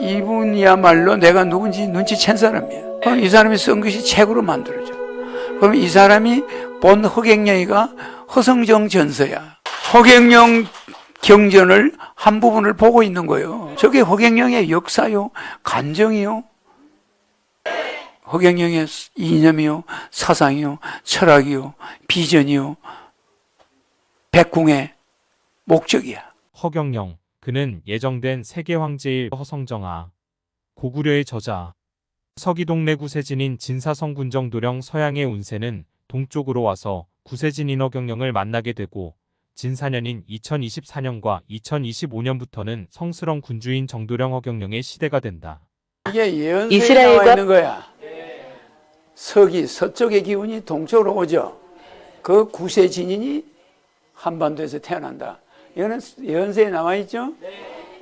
이분이야말로 내가 누군지 눈치챈 사람이야. 그럼 이 사람이 쓴 것이 책으로 만들어져. 그럼 이 사람이 본 허경영이가 허성정 전서야. 허경영 경전을 한 부분을 보고 있는 거예요. 저게 허경영의 역사요, 간정이요, 허경영의 이념이요, 사상이요, 철학이요, 비전이요, 백궁의 목적이야. 허경영, 그는 예정된 세계 황제일 허성정아. 고구려의 저자. 서기동래 구세진인 진사성 군정도령 서양의 운세는 동쪽으로 와서 구세진인 허경영을 만나게 되고 진사년인 2024년과 2025년부터는 성스러운 군주인 정도령 허경영의 시대가 된다. 이게 예언서에 나와 있는 거야. 서기 서쪽의 기운이 동쪽으로 오죠. 그 구세진인이 한반도에서 태어난다. 이거는 예언서에 나와 있죠.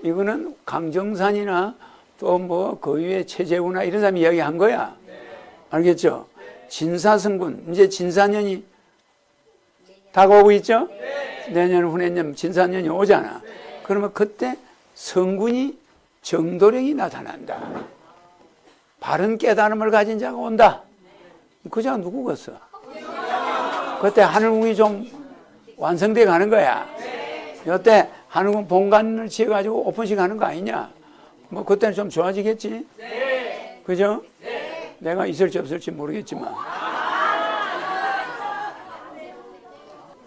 이거는 강정산이나 또 뭐 그 위에 최재우나 이런 사람이 이야기한 거야. 알겠죠? 진사성군 이제 진사년이 다가오고 있죠. 내년 후내년 진사년이 오잖아. 그러면 그때 성군이 정도령이 나타난다. 바른 깨달음을 가진 자가 온다. 그 자가 누구겠어? 그때 하늘궁이 좀 완성돼 가는 거야. 이때 하늘궁 본관을 지어가지고 오픈식 하는 거 아니냐? 뭐 그때는 좀 좋아지겠지? 그죠? 내가 있을지 없을지 모르겠지만.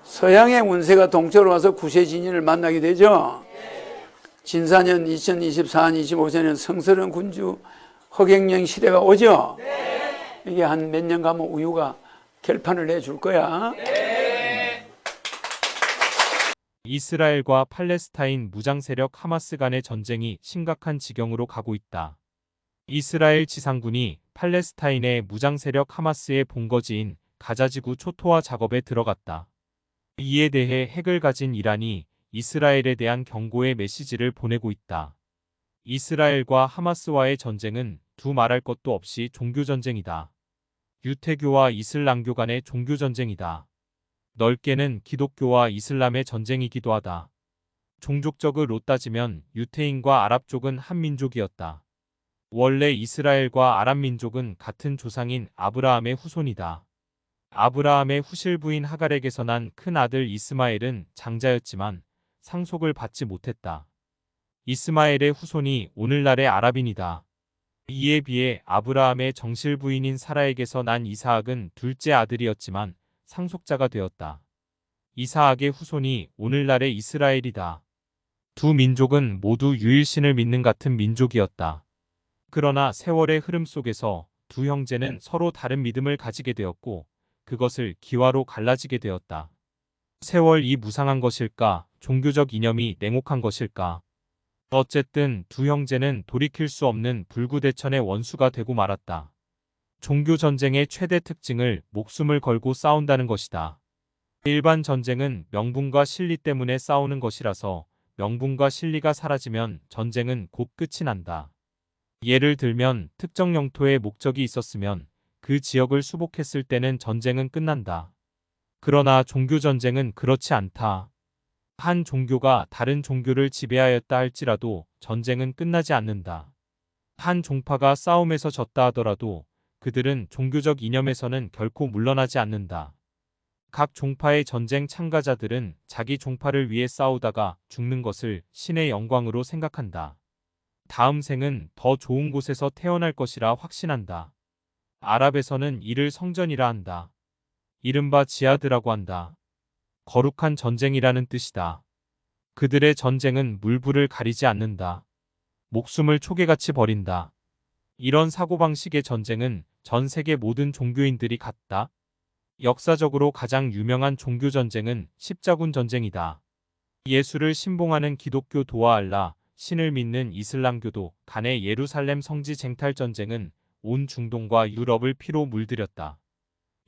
서양의 운세가 동쪽으로 와서 구세진인을 만나게 되죠. 진사년 2024년, 25세년 성스러운 군주 허경영 시대가 오죠. 이게 한 몇 년 가면 우유가 결판을 내줄 거야. 이스라엘과 팔레스타인 무장 세력 하마스 간의 전쟁이 심각한 지경으로 가고 있다. 이스라엘 지상군이 팔레스타인의 무장 세력 하마스의 본거지인 가자지구 초토화 작업에 들어갔다. 이에 대해 핵을 가진 이란이 이스라엘에 대한 경고의 메시지를 보내고 있다. 이스라엘과 하마스와의 전쟁은 두 말할 것도 없이 종교 전쟁이다. 유태교와 이슬람교 간의 종교 전쟁이다. 넓게는 기독교와 이슬람의 전쟁이기도 하다. 종족적으로 따지면 유태인과 아랍 쪽은 한 민족이었다. 원래 이스라엘과 아랍 민족은 같은 조상인 아브라함의 후손이다. 아브라함의 후실 부인 하갈에게서 난 큰 아들 이스마엘은 장자였지만 상속을 받지 못했다. 이스마엘의 후손이 오늘날의 아랍인이다. 이에 비해 아브라함의 정실 부인인 사라에게서 난 이사학은 둘째 아들이었지만 상속자가 되었다. 이사학의 후손이 오늘날의 이스라엘이다. 두 민족은 모두 유일신을 믿는 같은 민족이었다. 그러나 세월의 흐름 속에서 두 형제는 서로 다른 믿음을 가지게 되었고 그것을 기와로 갈라지게 되었다. 세월 이 무상한 것일까? 종교적 이념이 냉혹한 것일까? 어쨌든 두 형제는 돌이킬 수 없는 불구대천의 원수가 되고 말았다. 종교 전쟁의 최대 특징을 목숨을 걸고 싸운다는 것이다. 일반 전쟁은 명분과 실리 때문에 싸우는 것이라서 명분과 실리가 사라지면 전쟁은 곧 끝이 난다. 예를 들면 특정 영토에 목적이 있었으면 그 지역을 수복했을 때는 전쟁은 끝난다. 그러나 종교 전쟁은 그렇지 않다. 한 종교가 다른 종교를 지배하였다 할지라도 전쟁은 끝나지 않는다. 한 종파가 싸움에서 졌다 하더라도 그들은 종교적 이념에서는 결코 물러나지 않는다. 각 종파의 전쟁 참가자들은 자기 종파를 위해 싸우다가 죽는 것을 신의 영광으로 생각한다. 다음 생은 더 좋은 곳에서 태어날 것이라 확신한다. 아랍에서는 이를 성전이라 한다. 이른바 지하드라고 한다. 거룩한 전쟁이라는 뜻이다. 그들의 전쟁은 물불을 가리지 않는다. 목숨을 초계같이 버린다. 이런 사고방식의 전쟁은 전 세계 모든 종교인들이 갖다. 역사적으로 가장 유명한 종교 전쟁은 십자군 전쟁이다. 예수를 신봉하는 기독교 도와 알라, 신을 믿는 이슬람교도 간의 예루살렘 성지 쟁탈 전쟁은 온 중동과 유럽을 피로 물들였다.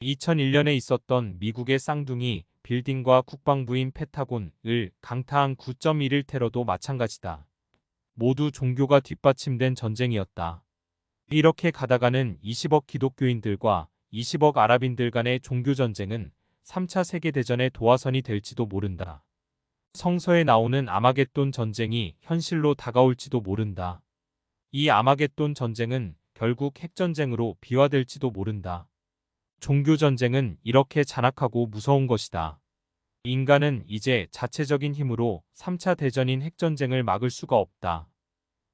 2001년에 있었던 미국의 쌍둥이 빌딩과 국방부인 페타곤을 강타한 9.11 테러도 마찬가지다. 모두 종교가 뒷받침된 전쟁이었다. 이렇게 가다가는 20억 기독교인들과 20억 아랍인들 간의 종교 전쟁은 3차 세계대전의 도화선이 될지도 모른다. 성서에 나오는 아마겟돈 전쟁이 현실로 다가올지도 모른다. 이 아마겟돈 전쟁은 결국 핵전쟁으로 비화될지도 모른다. 종교전쟁은 이렇게 잔악하고 무서운 것이다. 인간은 이제 자체적인 힘으로 3차 대전인 핵전쟁을 막을 수가 없다.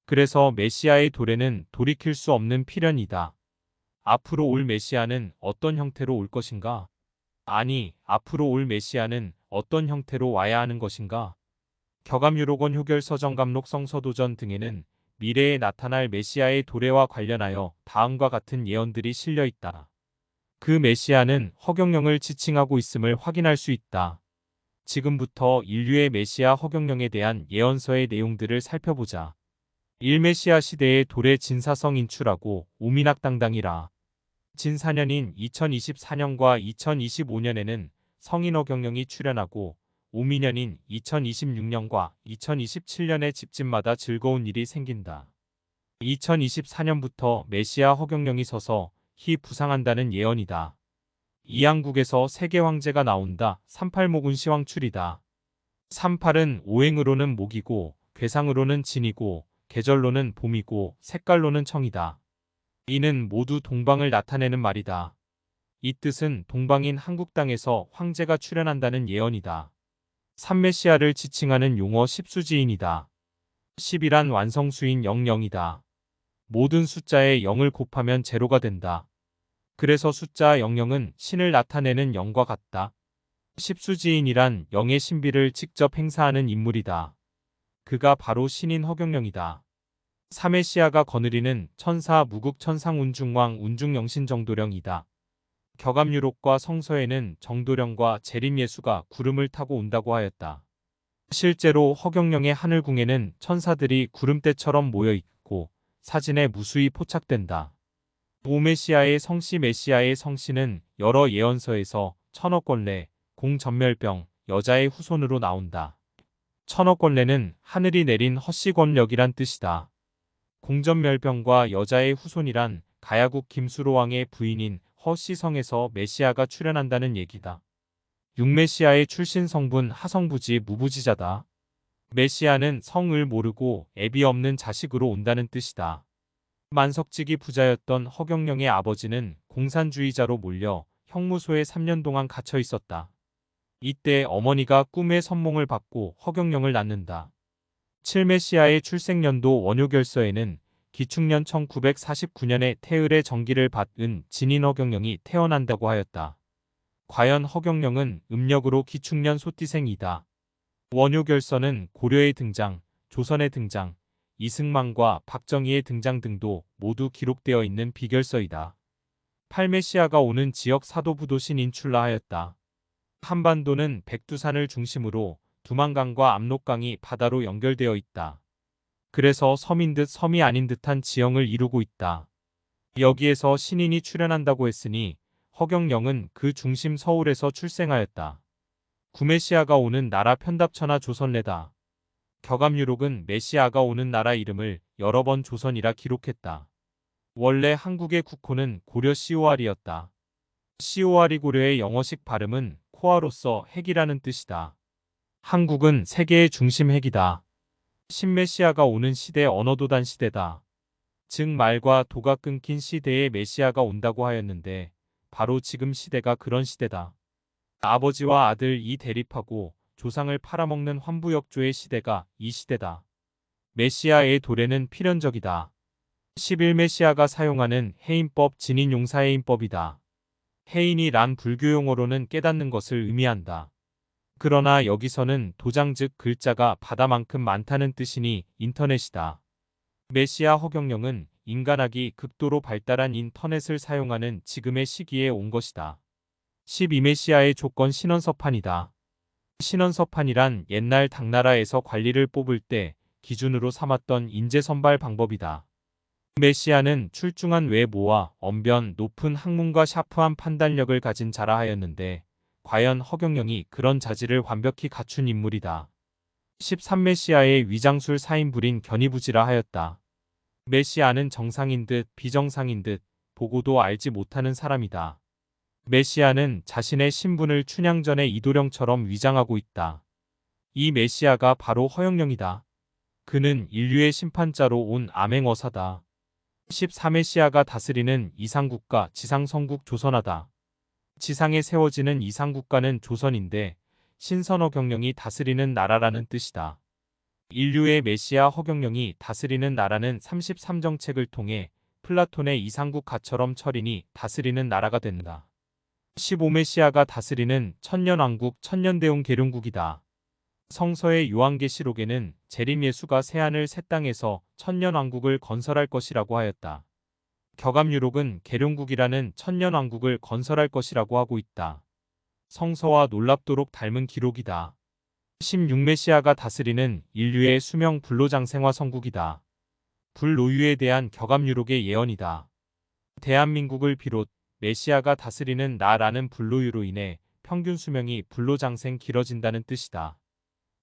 그래서 메시아의 도래는 돌이킬 수 없는 필연이다. 앞으로 올 메시아는 어떤 형태로 올 것인가? 아니, 앞으로 올 메시아는 어떤 형태로 와야 하는 것인가? 격암유록원 효결서정감록 성서도전 등에는 미래에 나타날 메시아의 도래와 관련하여 다음과 같은 예언들이 실려 있다. 그 메시아는 허경영을 지칭하고 있음을 확인할 수 있다. 지금부터 인류의 메시아 허경영에 대한 예언서의 내용들을 살펴보자. 1메시아 시대의 도래 진사성 인출하고 오미낙당당이라. 진사년인 2024년과 2025년에는 성인 허경영이 출연하고 오미년인 2026년과 2027년에 집집마다 즐거운 일이 생긴다. 2024년부터 메시아 허경영이 서서 희 부상한다는 예언이다. 이양국에서 세계 황제가 나온다. 38목은 시황출이다. 38은 오행으로는 목이고 괴상으로는 진이고 계절로는 봄이고 색깔로는 청이다. 이는 모두 동방을 나타내는 말이다. 이 뜻은 동방인 한국 땅에서 황제가 출현한다는 예언이다. 삼메시아를 지칭하는 용어 십수지인이다. 10이란 완성수인 00이다. 모든 숫자에 0을 곱하면 제로가 된다. 그래서 숫자 00은 신을 나타내는 0과 같다. 십수지인이란 영의 신비를 직접 행사하는 인물이다. 그가 바로 신인 허경영이다. 사메시아가 거느리는 천사 무국 천상 운중왕 운중영신 정도령이다. 격암유록과 성서에는 정도령과 재림예수가 구름을 타고 온다고 하였다. 실제로 허경영의 하늘궁에는 천사들이 구름대처럼 모여 있고 사진에 무수히 포착된다. 오메시아의 성씨 메시아의 성씨는 여러 예언서에서 천억권례, 공전멸병, 여자의 후손으로 나온다. 천억권례는 하늘이 내린 허씨 권력이란 뜻이다. 공전멸병과 여자의 후손이란 가야국 김수로 왕의 부인인 허씨성에서 메시아가 출현한다는 얘기다. 육메시아의 출신 성분 하성부지 무부지자다. 메시아는 성을 모르고 애비 없는 자식으로 온다는 뜻이다. 만석직이 부자였던 허경영의 아버지는 공산주의자로 몰려 형무소에 3년 동안 갇혀 있었다. 이때 어머니가 꿈의 선몽을 받고 허경영을 낳는다. 칠메시아의 출생년도 원효결서에는 기축년 1949년에 태을의 전기를 받은 진인 허경영이 태어난다고 하였다. 과연 허경영은 음력으로 기축년 소띠생이다. 원효결서는 고려의 등장, 조선의 등장, 이승만과 박정희의 등장 등도 모두 기록되어 있는 비결서이다. 팔메시아가 오는 지역 사도부도신 인출라 하였다. 한반도는 백두산을 중심으로 두만강과 압록강이 바다로 연결되어 있다. 그래서 섬인 듯 섬이 아닌 듯한 지형을 이루고 있다. 여기에서 신인이 출현한다고 했으니 허경영은 그 중심 서울에서 출생하였다. 구메시아가 오는 나라 편답천하 조선래다. 격암유록은 메시아가 오는 나라 이름을 여러 번 조선이라 기록했다. 원래 한국의 국호는 고려 시오알이었다. 시오알이 고려의 영어식 발음은 코아로서 핵이라는 뜻이다. 한국은 세계의 중심 핵이다. 신메시아가 오는 시대 언어도단 시대다. 즉 말과 도가 끊긴 시대에 메시아가 온다고 하였는데 바로 지금 시대가 그런 시대다. 아버지와 아들 이 대립하고 조상을 팔아먹는 환부역조의 시대가 이 시대다. 메시아의 도래는 필연적이다. 11 메시아가 사용하는 해인법 진인 용사해인법이다. 해인이란 불교 용어로는 깨닫는 것을 의미한다. 그러나 여기서는 도장 즉 글자가 바다만큼 많다는 뜻이니 인터넷이다. 메시아 허경영은 인간학이 극도로 발달한 인터넷을 사용하는 지금의 시기에 온 것이다. 12메시아의 조건 신원서판이다. 신원서판이란 옛날 당나라에서 관리를 뽑을 때 기준으로 삼았던 인재 선발 방법이다. 메시아는 출중한 외모와 언변, 높은 학문과 샤프한 판단력을 가진 자라 하였는데 과연 허경영이 그런 자질을 완벽히 갖춘 인물이다. 13메시아의 위장술 사인불인 견이부지라 하였다. 메시아는 정상인 듯 비정상인 듯 보고도 알지 못하는 사람이다. 메시아는 자신의 신분을 춘향전의 이도령처럼 위장하고 있다. 이 메시아가 바로 허영령이다. 그는 인류의 심판자로 온 암행어사다. 14메시아가 다스리는 이상국가 지상성국 조선하다. 지상에 세워지는 이상국가는 조선인데 신선어 경령이 다스리는 나라라는 뜻이다. 인류의 메시아 허경영이 다스리는 나라는 33정책을 통해 플라톤의 이상국 가처럼 철인이 다스리는 나라가 된다. 15메시아가 다스리는 천년왕국 천년대웅 계룡국이다. 성서의 요한계시록에는 재림 예수가 새하늘 새 땅에서 천년왕국을 건설할 것이라고 하였다. 격암유록은 계룡국이라는 천년왕국을 건설할 것이라고 하고 있다. 성서와 놀랍도록 닮은 기록이다. 16메시아가 다스리는 인류의 수명 불로장생화 성국이다. 불노유에 대한 격암유록의 예언이다. 대한민국을 비롯 메시아가 다스리는 나라는 불로유로 인해 평균 수명이 불로장생 길어진다는 뜻이다.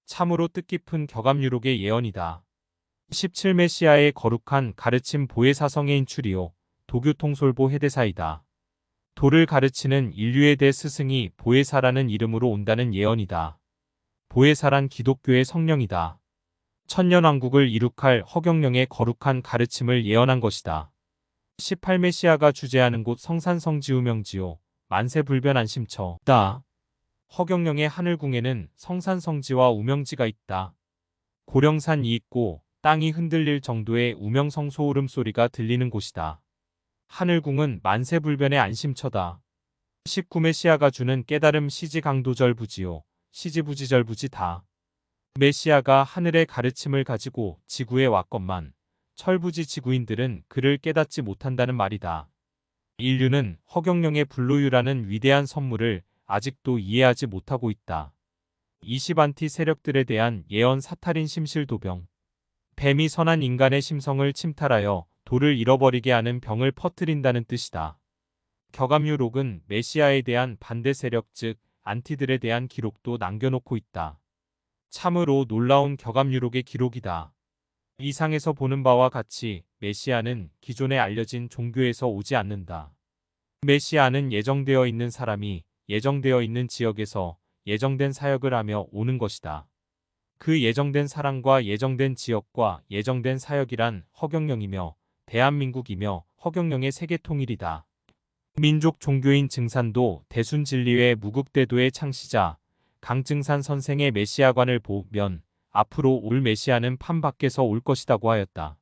참으로 뜻깊은 격암유록의 예언이다. 17 메시아의 거룩한 가르침 보혜사성의 인출이요 도교통솔보 해대사이다. 도를 가르치는 인류의 대스승이 보혜사라는 이름으로 온다는 예언이다. 보혜사란 기독교의 성령이다. 천년왕국을 이룩할 허경영의 거룩한 가르침을 예언한 것이다. 18 메시아가 주재하는 곳 성산성지우명지요 만세불변 안심처 다. 허경영의 하늘궁에는 성산성지와 우명지가 있다. 고령산이 있고 땅이 흔들릴 정도의 우명성 소 울음 소리가 들리는 곳이다. 하늘궁은 만세불변의 안심처다. 19메시아가 주는 깨달음 시지강도절부지요. 시지부지절부지다. 메시아가 하늘의 가르침을 가지고 지구에 왔건만 철부지 지구인들은 그를 깨닫지 못한다는 말이다. 인류는 허경영의 불로유라는 위대한 선물을 아직도 이해하지 못하고 있다. 20안티 세력들에 대한 예언 사탈인 심실 도병. 뱀이 선한 인간의 심성을 침탈하여 돌을 잃어버리게 하는 병을 퍼뜨린다는 뜻이다. 격암유록은 메시아에 대한 반대 세력 즉 안티들에 대한 기록도 남겨놓고 있다. 참으로 놀라운 격암유록의 기록이다. 이상에서 보는 바와 같이 메시아는 기존에 알려진 종교에서 오지 않는다. 메시아는 예정되어 있는 사람이 예정되어 있는 지역에서 예정된 사역을 하며 오는 것이다. 그 예정된 사람과 예정된 지역과 예정된 사역이란 허경영이며 대한민국이며 허경영의 세계 통일이다. 민족 종교인 증산도 대순 진리회 무국대도의 창시자 강증산 선생의 메시아관을 보면 앞으로 올 메시아는 판 밖에서 올 것이라고 하였다.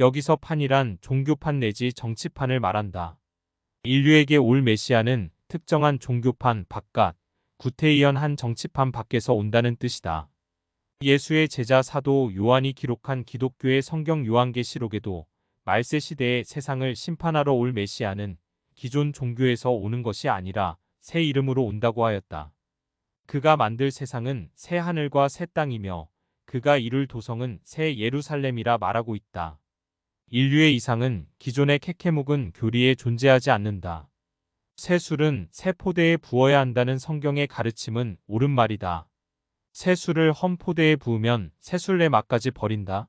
여기서 판이란 종교판 내지 정치판을 말한다. 인류에게 올 메시아는 특정한 종교판 바깥, 구태의연 한 정치판 밖에서 온다는 뜻이다. 예수의 제자 사도 요한이 기록한 기독교의 성경 요한계시록에도 말세 시대의 세상을 심판하러 올 메시아는 기존 종교에서 오는 것이 아니라 새 이름으로 온다고 하였다. 그가 만들 세상은 새 하늘과 새 땅이며 그가 이룰 도성은 새 예루살렘이라 말하고 있다. 인류의 이상은 기존의 케케묵은 교리에 존재하지 않는다. 새 술은 새 포대에 부어야 한다는 성경의 가르침은 옳은 말이다. 새 술을 헌 포대에 부으면 새 술내 맛까지 버린다.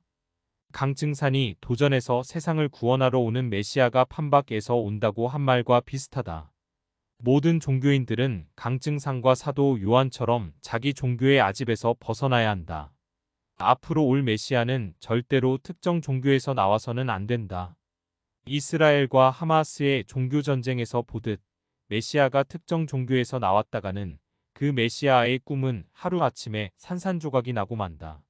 강증산이 도전에서 세상을 구원하러 오는 메시아가 판박에서 온다고 한 말과 비슷하다. 모든 종교인들은 강증산과 사도 요한처럼 자기 종교의 아집에서 벗어나야 한다. 앞으로 올 메시아는 절대로 특정 종교에서 나와서는 안 된다. 이스라엘과 하마스의 종교 전쟁에서 보듯 메시아가 특정 종교에서 나왔다가는 그 메시아의 꿈은 하루아침에 산산조각이 나고 만다.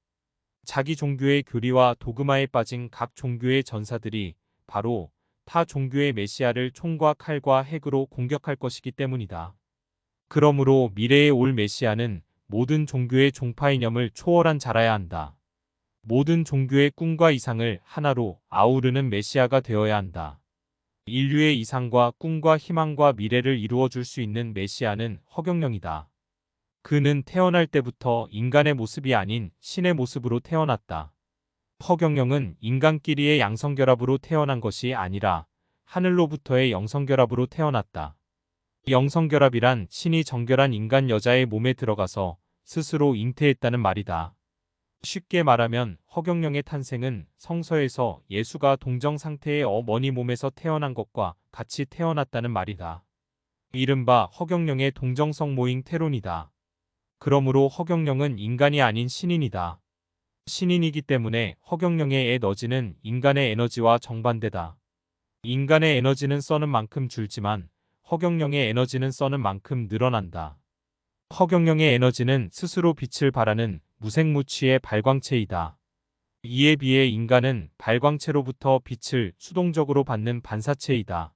자기 종교의 교리와 도그마에 빠진 각 종교의 전사들이 바로 타 종교의 메시아를 총과 칼과 핵으로 공격할 것이기 때문이다. 그러므로 미래에 올 메시아는 모든 종교의 종파 이념을 초월한 자라야 한다. 모든 종교의 꿈과 이상을 하나로 아우르는 메시아가 되어야 한다. 인류의 이상과 꿈과 희망과 미래를 이루어 줄 수 있는 메시아는 허경영이다. 그는 태어날 때부터 인간의 모습이 아닌 신의 모습으로 태어났다. 허경영은 인간끼리의 양성결합으로 태어난 것이 아니라 하늘로부터의 영성결합으로 태어났다. 영성결합이란 신이 정결한 인간 여자의 몸에 들어가서 스스로 잉태했다는 말이다. 쉽게 말하면 허경영의 탄생은 성서에서 예수가 동정 상태의 어머니 몸에서 태어난 것과 같이 태어났다는 말이다. 이른바 허경영의 동정성 모잉 테론이다. 그러므로 허경영은 인간이 아닌 신인이다. 신인이기 때문에 허경영의 에너지는 인간의 에너지와 정반대다. 인간의 에너지는 써는 만큼 줄지만 허경영의 에너지는 써는 만큼 늘어난다. 허경영의 에너지는 스스로 빛을 발하는 무색무취의 발광체이다. 이에 비해 인간은 발광체로부터 빛을 수동적으로 받는 반사체이다.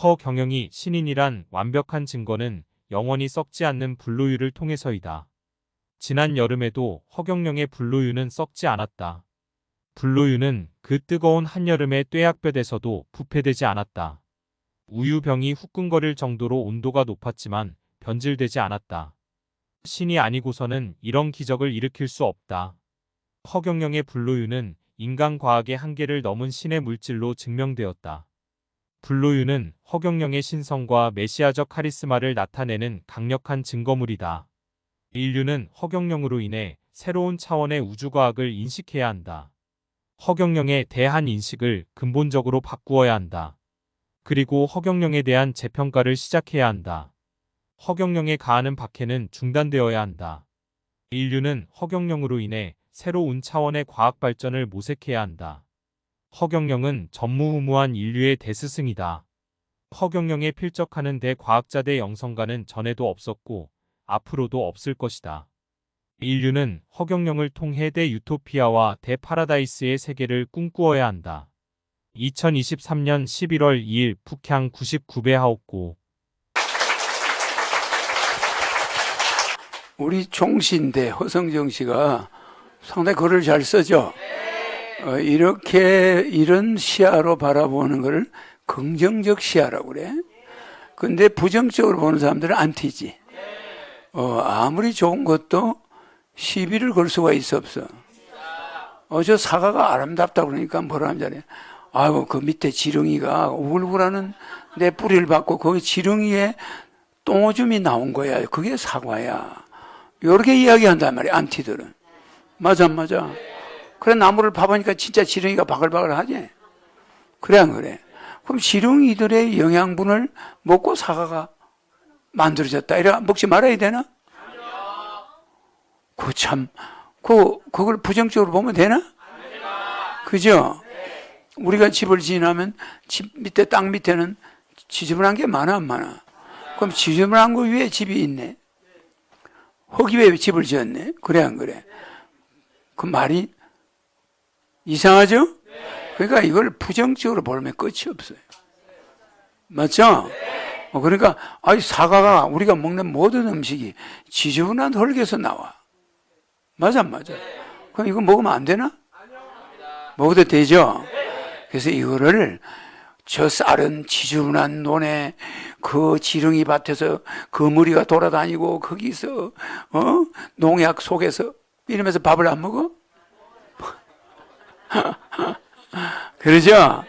허경영이 신인이란 완벽한 증거는 영원히 썩지 않는 블루유를 통해서이다. 지난 여름에도 허경영의 블루유는 썩지 않았다. 블루유는 그 뜨거운 한여름의 뙤약볕에서도 부패되지 않았다. 우유병이 후끈거릴 정도로 온도가 높았지만 변질되지 않았다. 신이 아니고서는 이런 기적을 일으킬 수 없다. 허경영의 블루유는 인간 과학의 한계를 넘은 신의 물질로 증명되었다. 블루유는 허경영의 신성과 메시아적 카리스마를 나타내는 강력한 증거물이다. 인류는 허경영으로 인해 새로운 차원의 우주과학을 인식해야 한다. 허경영에 대한 인식을 근본적으로 바꾸어야 한다. 그리고 허경영에 대한 재평가를 시작해야 한다. 허경영에 가하는 박해는 중단되어야 한다. 인류는 허경영으로 인해 새로운 차원의 과학 발전을 모색해야 한다. 허경영은 전무후무한 인류의 대스승이다. 허경영에 필적하는 대과학자 대 영성가는 전에도 없었고 앞으로도 없을 것이다. 인류는 허경영을 통해 대유토피아와 대파라다이스의 세계를 꿈꾸어야 한다. 2023년 11월 2일 북향 99배 하옥고 우리 종신대 허성정 씨가 상당히 글을 잘 쓰죠. 어, 이렇게 이런 시야로 바라보는 걸 긍정적 시야라고 그래. 근데 부정적으로 보는 사람들은 안티지. 어, 아무리 좋은 것도 시비를 걸 수가 있어 없어. 어, 저 사과가 아름답다 그러니까 뭐라 하면 잘해. 아이고, 그 밑에 지렁이가 우글우글하는 내 뿌리를 받고 거기 지렁이에 똥오줌이 나온 거야. 그게 사과야. 요렇게 이야기한단 말이야, 안티들은. 맞아, 안 맞아. 그래, 나무를 봐보니까 진짜 지렁이가 바글바글 하지? 그래, 안 그래? 그럼 지렁이들의 영양분을 먹고 사과가 만들어졌다. 이래 먹지 말아야 되나? 그 참, 그, 그걸 부정적으로 보면 되나? 그죠? 우리가 집을 지나면 집 밑에, 땅 밑에는 지저분한 게 많아, 안 많아? 그럼 지저분한 거 위에 집이 있네. 왜 집을 지었네? 그래, 안 그래? 그 말이 이상하죠? 그러니까 이걸 부정적으로 보면 끝이 없어요. 맞죠? 어, 그러니까, 아이, 사과가 우리가 먹는 모든 음식이 지저분한 흙에서 나와. 맞아, 안 맞아? 그럼 이거 먹으면 안 되나? 먹어도 되죠? 그래서 이거를 저 쌀은 지저분한 논에 그 지렁이 밭에서 그 무리가 돌아다니고 거기서 어 농약 속에서 이러면서 밥을 안 먹어? 그러죠?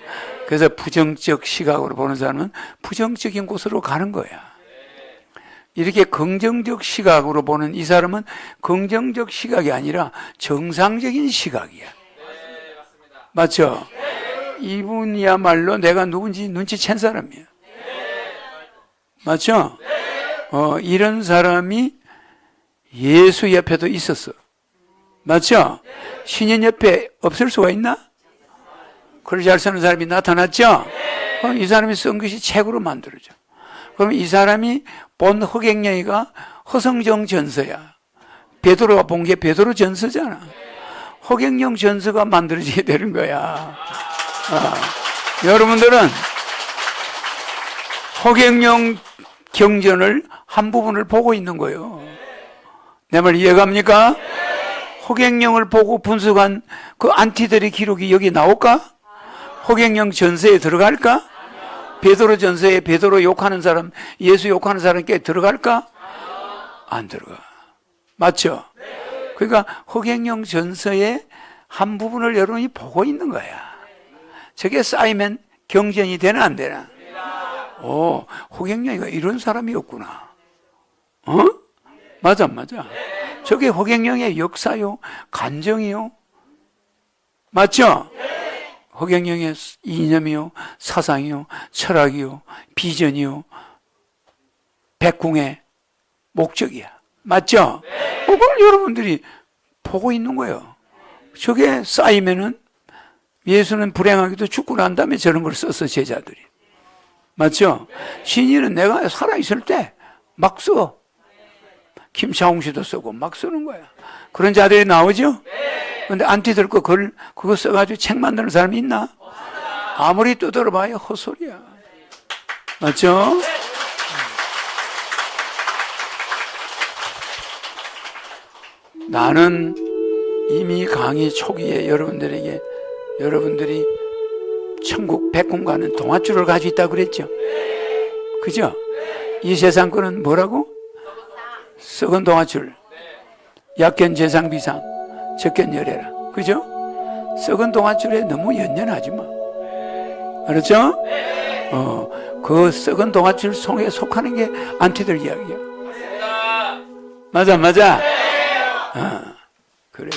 그래서 부정적 시각으로 보는 사람은 부정적인 곳으로 가는 거야. 이렇게 긍정적 시각으로 보는 이 사람은 긍정적 시각이 아니라 정상적인 시각이야. 맞죠? 이분이야말로 내가 누군지 눈치챈 사람이야. 맞죠? 어, 이런 사람이 예수 옆에도 있었어. 맞죠? 신인 옆에 없을 수가 있나? 글을 잘 쓰는 사람이 나타났죠? 그럼 이 사람이 쓴 것이 책으로 만들어져. 그럼 이 사람이 본 허경영이가 허성정 전서야. 베드로가 본 게 베드로 전서잖아. 허경영 전서가 만들어지게 되는 거야. 아, 여러분들은 허경영 경전을 한 부분을 보고 있는 거예요. 내 말 이해갑니까? 허경영을 보고 분석한 그 안티들의 기록이 여기 나올까? 허경영 전서에 들어갈까? 베드로 전서에 베드로 욕하는 사람, 예수 욕하는 사람께 들어갈까? 안 들어가. 맞죠? 그러니까 허경영 전서의 한 부분을 여러분이 보고 있는 거야. 저게 쌓이면 경전이 되나 안 되나? 오, 허경영이가 이런 사람이었구나. 어? 맞아, 맞아. 저게 허경영의 역사요, 간정이요. 맞죠? 허경영의 이념이요, 사상이요, 철학이요, 비전이요, 백궁의 목적이야. 맞죠? 그걸 여러분들이 보고 있는 거예요. 저게 쌓이면은 예수는 불행하게도 죽고 난 다음에 저런 걸 썼어, 제자들이. 맞죠? 신인은 내가 살아있을 때 막 써. 김차홍 씨도 쓰고 막 쓰는 거야. 그런 자들이 나오죠? 근데 안티 들고 그걸, 그거 써가지고 책 만드는 사람이 있나? 아무리 두드려봐야 헛소리야. 맞죠? 나는 이미 강의 초기에 여러분들에게 여러분들이 천국 백군 가는 동아줄을 가지고 있다고 그랬죠? 그죠? 이 세상 거는 뭐라고? 썩은 동아줄. 약견 재상 비상, 적견 열애라. 그죠? 썩은 동아줄에 너무 연연하지 마. 알았죠? 어, 그 썩은 동아줄 속에 속하는 게 안티들 이야기야. 맞아, 맞아. 어, 그래.